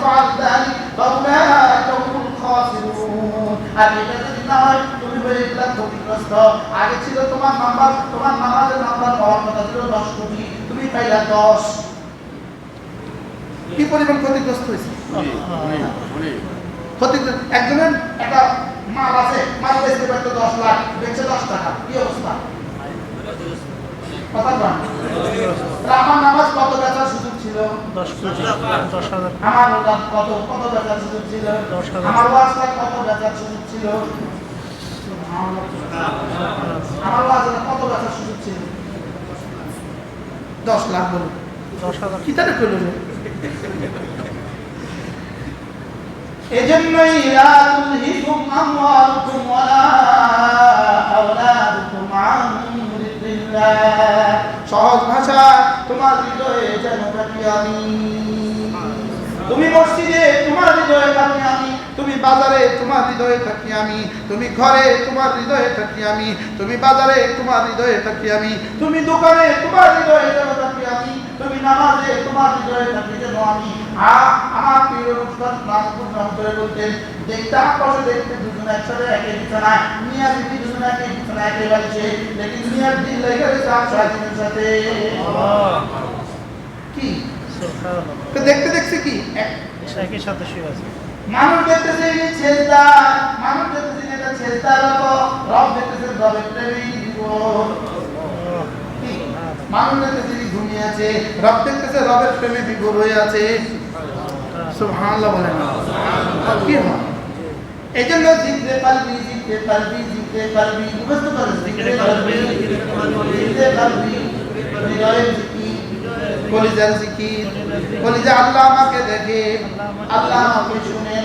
يفعل ذلك فأولئك هم الخاسرون আর এটা যদি না হয় তুমি হয়ে গেলে ক্ষতিগ্রস্ত আগে ছিল তোমার নাম্বার তোমার নামাজের নাম্বার পাওয়ার কথা ছিল দশ কোটি তুমি পাইলা দশ কি পরিমাণ ক্ষতিগ্রস্ত হয়েছে ক্ষতিগ্রস্ত একজনের একটা মাল আছে মাল বেচতে পারতো দশ লাখ বেচে দশ টাকা কি অবস্থা কথা বলেন আমার নামাজ কত বেচার সুযোগ ছিল? দশ কোটি দশ হাজার। আমার রোজার কত কত বেচার সুযোগ ছিল? আমার ওয়াজটা কত বেচার সুযোগ ছিল? আমার ওয়াজটা কত বেচার সুযোগ ছিল? দশ লাখ বলুন দশ হাজার। কি তাহলে করল এজন্যই আমওয়ালুকুম ওয়ালা যিকরিল্লাহ সহজ ভাষা, তোমার হৃদয়ে যেন থাকি আমি। তুমি মসজিদে, তোমার হৃদয়ে থাকি আমি। তুমি বাজারে, তোমার হৃদয়ে থাকি আমি। তুমি ঘরে, তোমার হৃদয়ে থাকি আমি। তুমি বাজারে, তোমার হৃদয়ে থাকি আমি। তুমি দোকানে, তোমার হৃদয়ে যেন থাকি আমি। তুমি নামাজে তোমার হৃদয়ে থাকি যেন আমি আমার প্রিয় অনুষ্ঠান নামপুর নাম করে বলতেন দেখতে আকাশে দেখতে দুজন একসাথে একে বিছানায় মিয়া বিবি দুজন একে বিছানায় একে বাড়ছে লেকিন মিয়ার দিল লেগে আশা দিনের সাথে। কি? তো দেখতে দেখছে কি? একই সাথে শুয়ে আছে। মানুষ দেখতেছে এই ছেজদা মানুষ দেখতেছে এটা ছেজদা রব দেখতেছে রবের প্রেমী? মানুষ দেখতেছে ঘুমিয়ে আছে, রব দেখতেছে, রবের প্রেমে বিভোর হয়ে আছে। সুবহানাল্লাহ বলেন। কি হয়? এই জন্য জিকরে কালবি জিকরে কালবি জিকরে কালবি মুখস্থ করেন জিকরে কালবি জিকরে কালবি হৃদয়ের কলিজার জিকির। কলিজা আল্লাহ আমাকে দেখে, আল্লাহ আমাকে শুনে,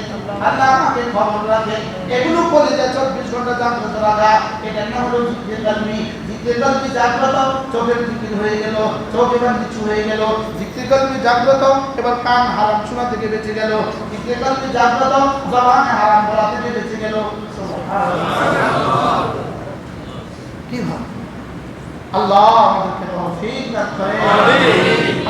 আল্লাহ আমাকে খবর রাখে। এগুলো কলিজা চব্বিশ ঘণ্টা জাগ্রত রাখা এটা না হলো জিজ্ঞেস কালমি জিজ্ঞেস জাগ্রত চোখের জিকির হয়ে গেল চোখ এবার নিচু হয়ে গেল। জিজ্ঞেস জাগ্রত এবার কান হারাম শোনা থেকে বেঁচে গেল। জিজ্ঞেস জাগ্রত জবানে হারাম বলা থেকে বেঁচে গেল। কি হয়? আল্লাহ আমাদেরকে তৌফিক দান করেন।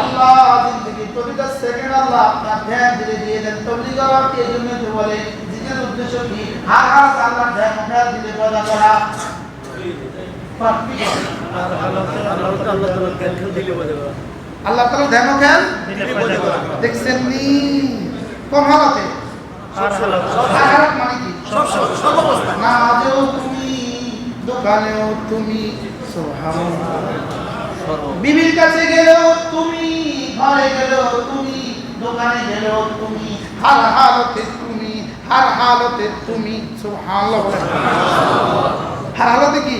আল্লাহ জিন্দগি প্রতিটা সেকেন্ড আল্লাহ আপনার ধ্যান দিলে দিয়ে দেন। তবলিগ আবার এই জন্য বলে জিনের উদ্দেশ্য কি? হার হার আল্লাহ ধ্যান ধ্যান দিলে পয়দা করে? আল্লাহ তাআলা ধ্যান ও জ্ঞান দিলে পয়দা করা। দেখছেন নি? কোন হালাতে? মানে নামাজেও তুমি দোকানেও তুমি বিবির কাছে গেলেও তুমি ঘরে গেলেও তুমি দোকানে গেলেও তুমি হার হালতে তুমি হার হালতে তুমি। হার হালতে কি?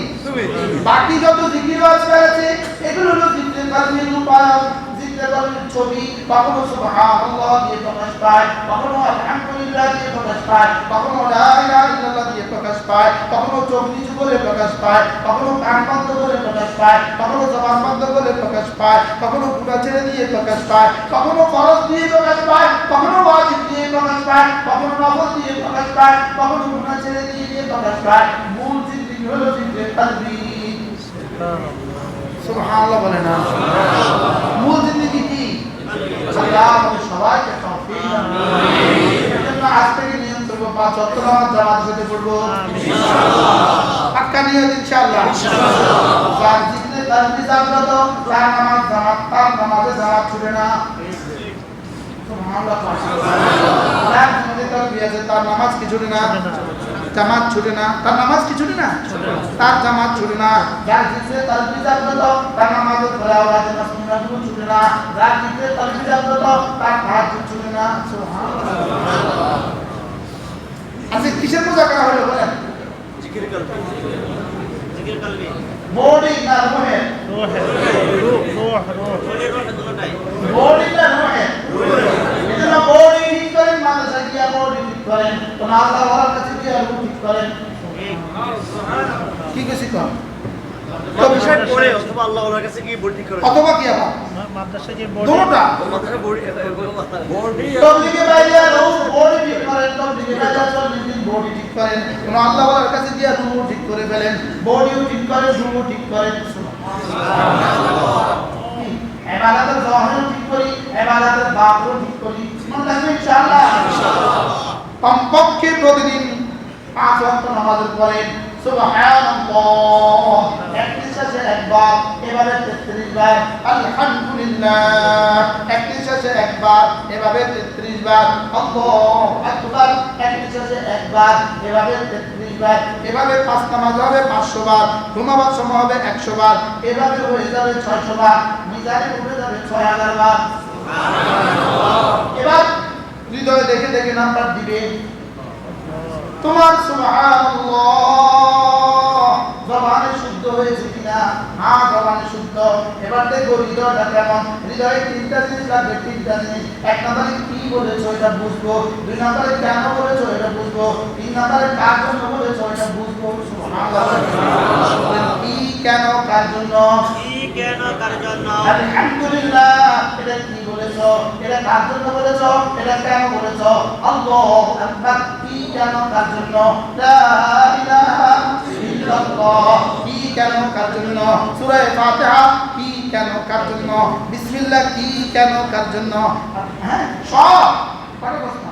বাকি যত জিকির আছে এগুলো হলো জিকির কালমির রূপায়ণ জিকির কালমির ছবি কখনো সুবহানাল্লাহ দিয়ে প্রকাশ পায় কখনো আলহামদুলিল্লাহ দিয়ে প্রকাশ পায় কখনো লা ইলাহা ইল্লাল্লাহ দিয়ে প্রকাশ পায় কখনো চোখ নিচু করে প্রকাশ পায় কখনো কান বন্ধ করে প্রকাশ পায় কখনো জবান বন্ধ করে প্রকাশ পায় কখনো গুণা ছেড়ে দিয়ে প্রকাশ পায় কখনো ফরজ দিয়ে প্রকাশ পায় কখনো ওয়াজিব দিয়ে প্রকাশ পায় কখনো নফল দিয়ে প্রকাশ পায় কখনো গুণা ছেড়ে দিয়ে দিয়ে প্রকাশ পায় মূল সুবহানাল্লাহ বলে না। মূল জিন্দিগি কি? আল্লাহ আমাদের সবাইকে তৌফিক দান করুন। আজ থেকে নিয়ম করব পাঁচ ওয়াক্ত নামাজ জামাত সাথে পড়ব। পাক্কা নিয়ত ইনশাআল্লাহ। যার জিগরে কালবি জাগ্রত তার নামাজ জামাত তার নামাজে জামাত ছুটে না। সুবহানাল্লাহ। যার তার নামাজ কি ছুটে না? জামাত ছুটে না। তার নামাজ কি ছুটে না? তার জামাত ছুটে না। যার জিগরে কালবি জাগ্রত তার নামাজ ধরা ওরা যেন সুন্নাত ছুটে না। যার জিগরে কালবি জাগ্রত তার তাহাজ্জুদ ছুটে না। সুবহানাল্লাহ। আজকে কিসের পূজা করা হলো বলেন? বোর্ডিং না রুহে রোহ রোহ রোহ রোহ বোর্ডিং না রুহে এজন্য বোর্ডিং ঠিক করেন মাদ্রাসা গিয়া বোর্ডিং ঠিক করেন কোন আল্লাহ ওয়ালার কাছে গিয়া রুহ ঠিক করেন? কি কিছু করে? অথবা কি আবার? যে বোর্ড দুটোটা। তবলিগে বাইরে বোর্ডিং ঠিক করেন তবলিগে বাইরে চল্লিশ দিন বোর্ডিং ঠিক করেন। কোন আল্লাহ ওয়ালার কাছে গিয়া রুহ ঠিক করে ফেলেন। বোর্ডিও ঠিক করেন রুহ ঠিক করেন। এবাদাতের জহরও ঠিক করি এবাদাতের বাপও ঠিক করি। মনে রাখবেন ইনশাআল্লাহ। কমপক্ষে প্রতিদিন পাঁচ ওয়াক্ত সুবহানাল্লাহ। একটি শেষে একবার এভাবে 33 বার আলহামদুলিল্লাহ। একবার এভাবে 33 বার আল্লাহু আকবার। একবার এভাবে 33 বার এভাবে পাঁচ নামাজ হবে 500 বার ঘুমাবার সময় হবে 100 বার এভাবে হয়ে যাবে 600 বার মিজানে উঠে যাবে 6000 বার। এবার হৃদয়ে দেখে দেখে নাম্বার দিবে। তোমার জবানে শুদ্ধ হয়েছে কিনা? জবানে শুদ্ধ। এবার দেখো হৃদয়টা কেমন। হৃদয়ে তিনটা জিনিস লাগবে তিনটা জিনিস। এক নম্বরে কি বলেছ এটা বুঝব। দুই নম্বরে কেন বলেছ এটা বুঝব। তিন নম্বরে কার জন্য বলেছ এটা বুঝব। কি কেন কার জন্য? কি কেন কার জন্য? আলহামদুলিল্লাহ। এটা কি এটা কার জন্য বলেছ এটা কেন বলেছ আল্লাহু আকবার কি কেন কার জন্য? লা ইলাহা ইল্লাল্লাহ কি কেন কার জন্য? সূরা ফাতিহা কি কেন কার জন্য? বিসমিল্লাহ কি কেন কার জন্য? হ্যাঁ সব। পারে প্রশ্ন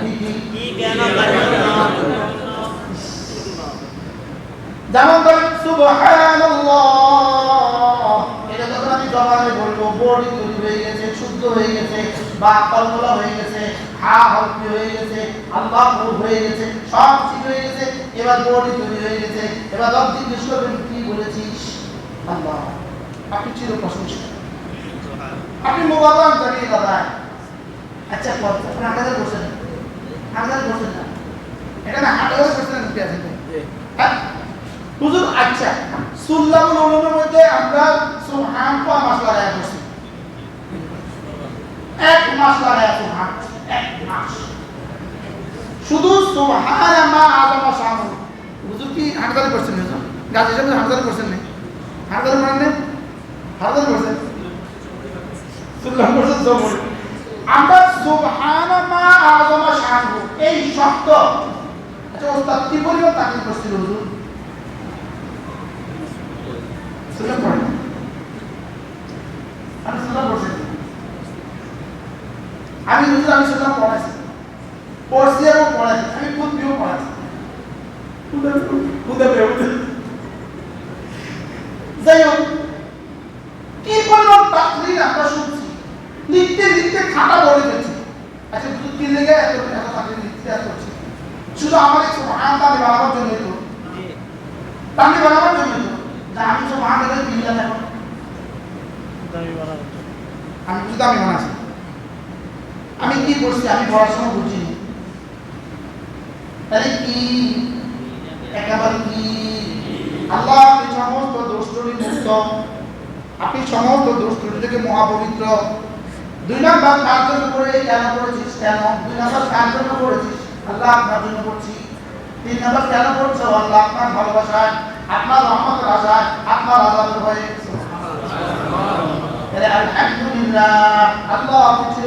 কি কি কি কেন কার জন্য? যেমন ধরেন সুবহানাল্লাহ। এটা যখন আমি জবানে বলব বডি তৈরি হয়ে গেছে। শুদ্ধ হয়ে গেছে বা কলকলা হয়ে গেছে হা হলকি হয়ে গেছে আল্লাহ হয়ে গেছে সব ঠিক হয়ে গেছে এবার বডি তৈরি হয়ে গেছে এবার রব জিজ্ঞেস করবেন কি বলেছিস? আল্লাহ আপনি প্রশংসা আপনি মোবারক জানিয়ে দাদা আচ্ছা আপনি হাটাজার বসেন। বসেন না। এটা না বসেন হুজুর আচ্ছা সুল্লামুল উলুমের মধ্যে আমরা সুবহান কয় মাস লাগায় বসি এক মাস লাগায় সুবহান এক মাস শুধু সুবহান মা আদম শানু হুজুর কি হাটদারি করছেন হুজুর? সাহেব হাটদারি করছেন না? হাটদারি মানে না হাটদারি করছেন? আমরা সুবহান মা আদম শানু এই শব্দ আচ্ছা ওস্তাদ, কি পরিমাণ তাকিদ করছিল হুজুর? সুযোগ পড়ে না। আমি সুযোগ পড়ছি না। আমি হুজুর আমি সুযোগ পড়াইছি। পড়ছি এবং পড়াইছি আমি খুদ দিয়েও পড়াইছি? যাই হোক কি পরিমাণ তাকরির আমরা শুনছি? লিখতে লিখতে খাতা বলে ফেলছি। আচ্ছা হুজুর কি লেগে এত এত তাকরির লিখতে এত শুধু আমার একটু মহান দামি বানাবার জন্য তো। দামি বানাবার জন্য তো। যে আমি তো মহান থাকো দামি বানাবো আমি শুধু দামি বানাচ্ছি। আমি কি করছি? আমি পড়াশোনা বুঝিনি তাহলে কি? একেবারে কি? আল্লাহ আপনি সমস্ত মুক্ত। আপনি সমস্ত থেকে মহাপবিত্র। দুই নাম্বার কার কেন করেছিস কেন? দুই করেছিস? আল্লাহ আপনার জন্য করছি। তিন নাম্বার কেন করছ? আল্লাহ আপনার ভালোবাসায়, আপনার রহমতের আশায়, আপনার আজাদের ভয়ে। আল্লাহ আপনি চির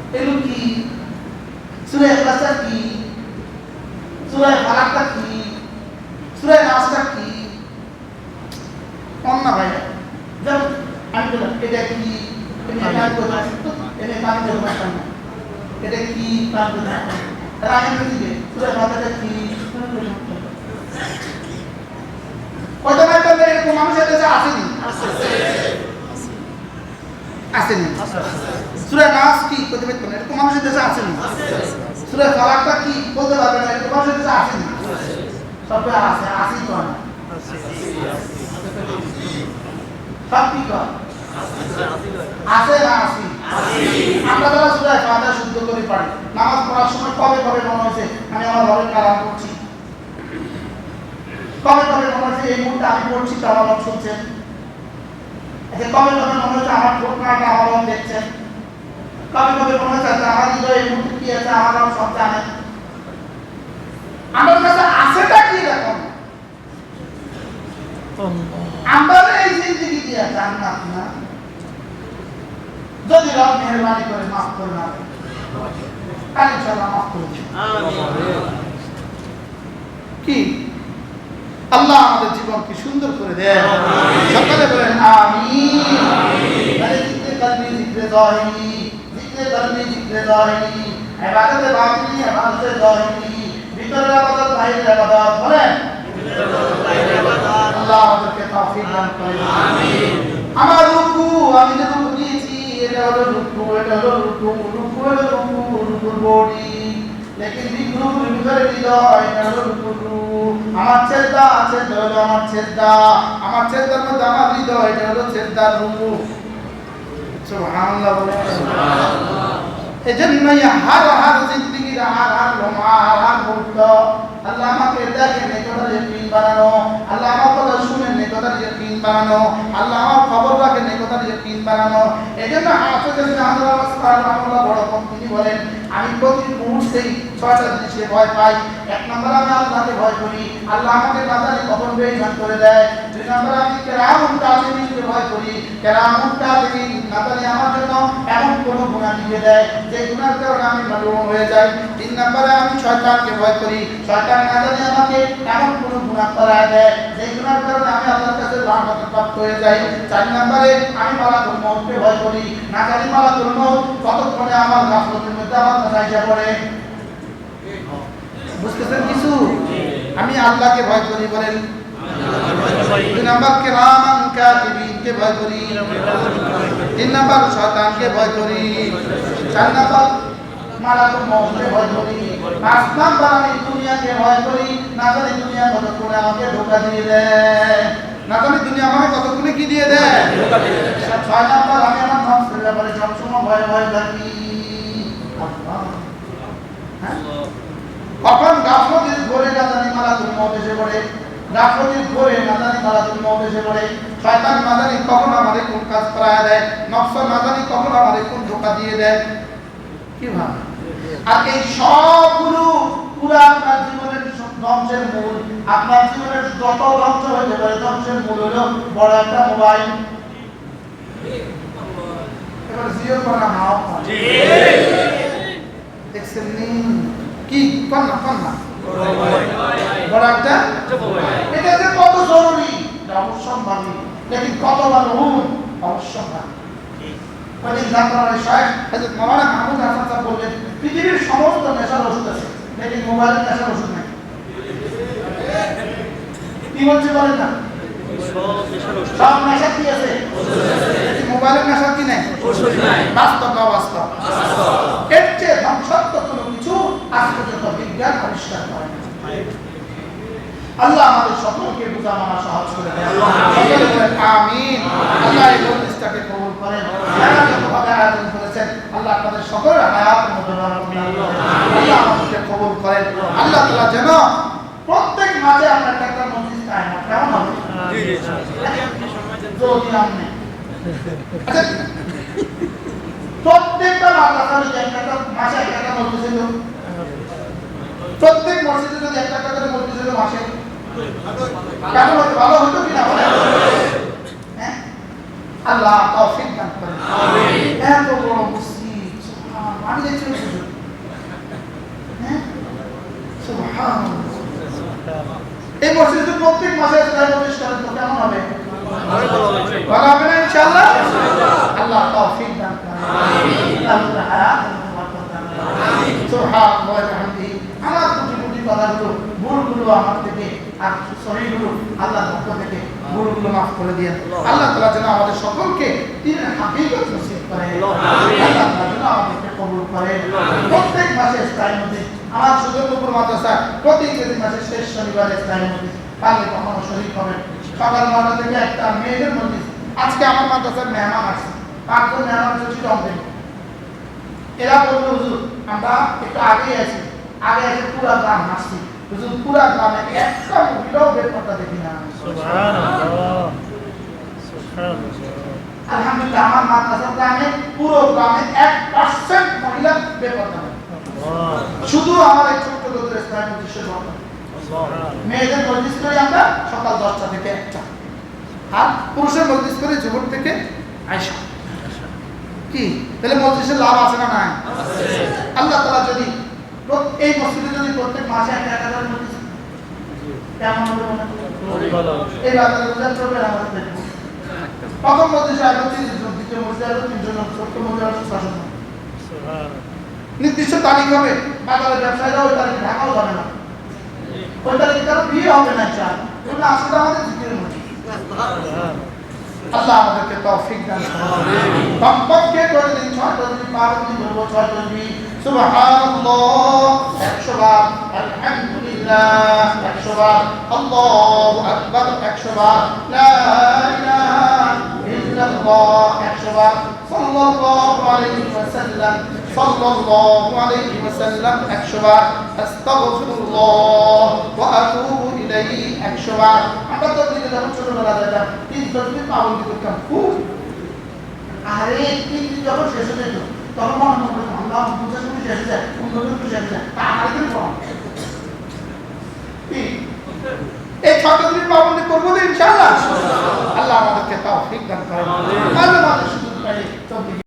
এগুলো কি? সুরায় ইখলাসটা কি? সুরায় ফালাকটা কি? সুরায় নাসটা কি? অন্য ভাই যেমন আমি বললাম কি? না এটা কি পানি কোথায় তারা আমি বলছি সুরায় ফালাকটা কি? কয়টা না করলে এরকম মানুষের কাছে আসেনি? আসেনি। সুরা নাস কি করতে পারতো না এরকম মানুষের দেশে আসেনি। সুরা ফালাকটা কি বলতে পারবে না? এরকম মানুষের দেশে আসেনি। সব আছে আসেই তো না সব কি কর আসে না আসি। আমরা যারা সুরা ফাতিহা শুদ্ধ করে পারি, নামাজ পড়ার সময় কবে কবে মনে হয়েছে, আমি আমার ঘরের কালাম করছি কবে কবে মনে হচ্ছে এই মুহূর্তে আমি পড়ছি তো আমার শুনছেন? আচ্ছা কবে কবে মনে হচ্ছে আমার ঠোঁট নাড়াটা আমার রব দেখছেন কবে কবে মনে হচ্ছে আমার হৃদয়ে এই মুহূর্তে কি আছে আমার রব সব জানে? আমার কাছে আছেটা কি রকম? আমরা এই জিন্দগি দিয়া জান্নাত না যদি রব মেহরবানি করে মাফ করে না। তাহলে ইনশাআল্লাহ মাফ করে। কি? আল্লাহ আমাদের জীবনকে সুন্দর করে দেয় সকালে বলেন ভিতরের বাইরের আল্লাহ আমাদেরকে তৌফিক দান করেন। আমিন। আমার রুকু আমি যে রুকু দিয়েছি এটা হলো রুকু এটা হলো রুকু রুকু হলো রুকু রুকুর বডি। লেকিন রুকুর ভিতরে হৃদয় হলো রুকুর আমার চেষ্টা আছে হলো আমার চেষ্টা। আমার চেষ্টার মধ্যে আমার হৃদয় এটা হলো চেষ্টার রূপ। সুবহানাল্লাহ বলে এজন্যই হার হার জিন্দগির হার হার লোমা হার হার মুহূর্ত আল্লাহ আমাকে দেখেন এই কথার ইয়কিন বানানো। আল্লাহ আমার কথা শুনেন এই কথার ইয়কিন বানানো। আল্লাহ আমার খবর রাখেন এই কথার ইয়কিন বানানো। এজন্য হাফেজ জাহানুর রহমাতুল্লাহ বড় কম তিনি বলেন। আমি প্রতি মুহূর্তেই ছয়টা জিনিসে ভয় পাই। এক নম্বর আমি আল্লাহকে ভয় করি। আল্লাহ আমাকে বাজারে কখন বেইমান করে দেয়। দুই নম্বর আমি কেরামুন কাজিমিনকে ভয় করি। কেরামুন কাজিমিন নাতালি আমার জন্য এমন কোন গুনাহ দিয়ে দেয়, যে গুনার কারণে আমি মালুম হয়ে যাই। তিন নম্বরে আমি শয়তানকে ভয় করি। শয়তান না জানি আমাকে এমন কোন গুণা করায় দেয়, যে গুনার কারণে আমি লানত প্রাপ্ত হয়ে আমি মালাকুল করি মালাকুল আল্লাহকে ভয় করি বলেন। দুই নাম্বার, কেরামান কাতিবিনকে ভয় করি। তিন নাম্বার, শয়তানকে ভয় করি। চার নাম্বার মারাত্মক মৌতকে ভয় করি। পাঁচ নাম্বার, আমি দুনিয়াকে ভয় করি। না জানি দুনিয়া কতক্ষণে আমাকে ধোকা দিয়ে দেয়। না দুনিয়া আমাকে কতক্ষণে কি দিয়ে দেয়? ছয় নাম্বার আমি আমার নফসের ব্যাপারে সবসময় ভয় ভয় থাকি। হ্যাঁ? কখন গাফলতির ঘরে না জানি মারাতুল মত এসে পড়ে। গাফলতির ঘরে না জানি মারাতুল মত এসে পড়ে। শয়তান না জানি কখন আমাদের কোন কাজ করায় দেয়। নফস না জানি কখন আমাদের কোন ধোকা দিয়ে দেয়। কি ভাব? আর এই সবগুলো পুরো আপনার জীবনের ধ্বংসের মূল। আপনার জীবনের যত ধ্বংস হতে পারে ধ্বংসের মূল হলো বড় একটা মোবাইল। এবার জিও করা দেখছেন কি? বড় একটা? এটা যে কত জরুরি এটা অবশ্যম্ভাবী লেকিন কত মালুম অবশ্যম্ভাবী কদিন জানতাম শাহেব হযরত মাওলানা মাহমুদ হাসান সাহেব বললেন পৃথিবীর সমস্ত নেশার ওষুধ আছে। লেকিন মোবাইলের নেশার ওষুধ নাই। কি নেশা কি নাই? বাস্তব না বাস্তব এর চেয়ে ধ্বংসাত্মক কোনো বিজ্ঞান আবিষ্কার করে। আল্লাহ আমাদের সকলকে বুঝা মানা সহজ করে দেয় সকলে বলেন আমিন আল্লাহ এই মজলিসটাকে কবুল করেন যারা যতভাবে আয়োজন করেছেন আল্লাহ আপনাদের সকলের হায়াতের মধ্যে বরকত দান করেন। আল্লাহ আমাদেরকে কবুল করেন আল্লাহ তাআলা যেন প্রত্যেক মাসে আপনার একটা মজলিস কায়েম হয় কেমন হবে যদি আপনি আচ্ছা প্রত্যেকটা মাদ্রাসার যদি একটা একটা মাসে একটা একটা মজলিস হইতো প্রত্যেক মসজিদে যদি একটা একটা করে মজলিস হইতো মাসে কেমন হতো ভালো হতো কিনা বলেন হ্যাঁ আল্লাহ তৌফিক দান করেন আমিন এত বড় মসজিদ সুবহানাল্লাহ আমি দেখছি ওই সুযোগ হ্যাঁ সুবহানাল্লাহ এই মসজিদে প্রত্যেক মাসে একটা মজলিস করেন তো কেমন হবে ভালো হবে না ইনশাআল্লাহ আল্লাহ তৌফিক দান করেন আমিন আল্লাহ হায়াত বরকত দান করেন আমিন সুবহানাল্লাহ ওয়া বিহামদিহি আমার কোটি কোটি কথাগুলো ভুলগুলো আমার থেকে আর সহিগুলো আল্লাহর পক্ষ থেকে ভুলগুলো আল্লাহ তাআলা যেন আমাদের সকলকে হাকিকত নসিব করে আল্লাহ। তাআলা যেন আমাদেরকে কবুল করে প্রত্যেক মাসে স্থায়ী মধ্যে আমার সুযোগপুর মাদ্রাসা প্রতি ইংরেজি মাসে শেষ শনিবারে স্থায়ী মধ্যে পারলে কখনো শরীর হবেন। সকাল নটা থেকে একটা মেয়েদের মধ্যে আজকে আমার মাদ্রাসার মেহমান আসছে পাঁচজন মেহমান হচ্ছে এরা বলল হুজুর আমরা একটু আগে আছি। আগে এসে পুরা গ্রাম হাসছি হুজুর পুরা গ্রামে একটা মহিলাও বের করতে দেখি না। আলহামদুলিল্লাহ আমার মাদ্রাসা গ্রামে পুরো গ্রামে এক পার্সেন্ট মহিলা বেপরদা শুধু আমার এই ছোট্ট দোকানের ইসলামী মজলিসের মেয়েদের মজলিস করি আমরা সকাল দশটা থেকে একটা। আর পুরুষের মজলিস করি জোহর থেকে আয়সা কি? তাহলে মজলিসের লাভ আছে না নাই? আল্লাহ তালা যদি এই মসজিদে যদি প্রত্যেক মাসে একটা এক হাজার মজলিস কেমন হবে এই বাজারে আমাদের প্রথম মজলিসে আগে তিরিশ জন দ্বিতীয় মজলিসে আগে তিনজন চতুর্থ মজলিসে আগে ছয়জন নির্দিষ্ট তারিখ হবে বাজারের ব্যবসায়ীরা ওই তারিখে ঢাকাও যাবে না ওই তারিখে কারও বিয়ে হবে না চার ওগুলো আসলে আমাদের জিকিরের মধ্যে আল্লাহ আমাদেরকে তৌফিক দান কমপক্ষে করে দিন ছয় তসবি পারবি বলব ছয় তসবি সুবহানাল্লাহ একশো বার আলহামদুলিল্লাহ একশো বার আল্লাহু আকবার একশো বার লা ইলাহা ইল্লাল্লাহ একশো বার সাল্লাল্লাহু আলাইহি ওয়াসাল্লাম সাল্লাল্লাহু আলাইহি ওয়াসাল্লাম একশো বার আস্তাগফিরুল্লাহ ওয়া আতুবু ইলাইহি একশো বার আমরা তো দিনে যখন ছোটবেলা যেতাম তিন তসবি পাবন্দি করতাম খুব আরে তিন দিন যখন শেষ হয়ে যেত তখন মনে করতাম আল্লাহ বুঝে শুনে শেষ যায় অন্য কিছু শেষ যায় তা আমার কিন্তু কম এই ছটা দিন পাবন্দি করব তো ইনশাআল্লাহ। আল্লাহ আমাদেরকে তৌফিক দান করেন। আল্লাহ